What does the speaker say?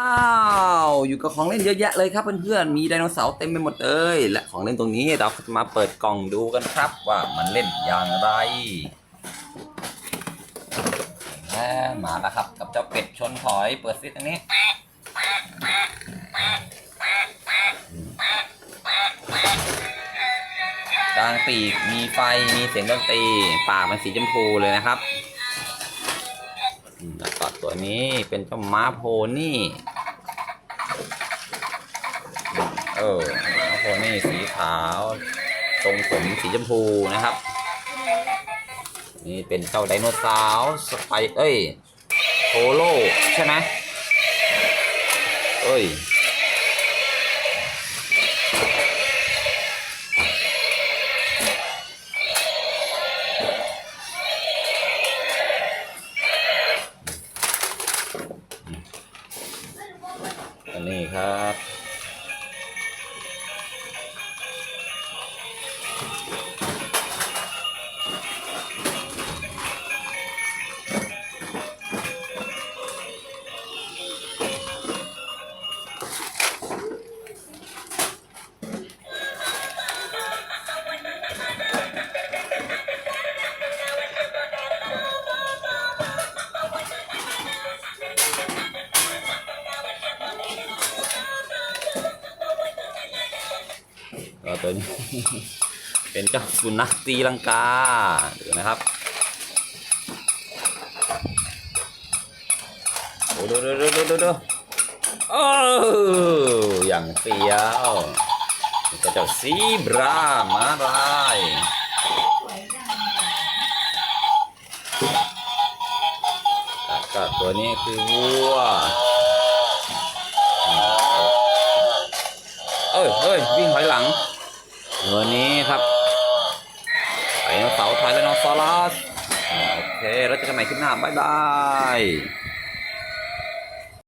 อ้าวอยู่กับของเล่นเยอะแยะเลยครับเพื่อนๆ มีไดโนเสาร์เต็มไปหมดเลย และของเล่นตรงนี้เราจะมาเปิดกล่องดูกันครับว่ามันเล่นอย่างไรมาแล้วครับกับเจ้าเป็ดชนถอยเปิดซิตรงนี้กลางปีกมีไฟมีเสียงดนตรีปากมันสีชมพูเลยนะครับแล้วก็ตัวนี้เป็นเจ้าม้าโพนี่ เออม้าโพนี่สีขาวทรงผมสีชมพูนะครับ นี่เป็นเจ้าไดโนเสาร์สไปเอ้ยโพโลใช่ไหมเอ้ยอันนี้ครับ ก็ตัวนี้เป็นเจ้าสุนัขตีลังกาดูนะครับโอ้ดูดูดูดูดู โอ้อย่างเฟี้ยวก็เจ้าซีบรามาลายก็ตัวนี้คือวัวเอ้ยเอ้ยวิ่งถอยหลังตัวนี้ครับไดโนเสาร์ไทยไดโนเสาร์ลัสโอเค แล้วเจอกันใหม่คลิปหน้า บ๊ายบาย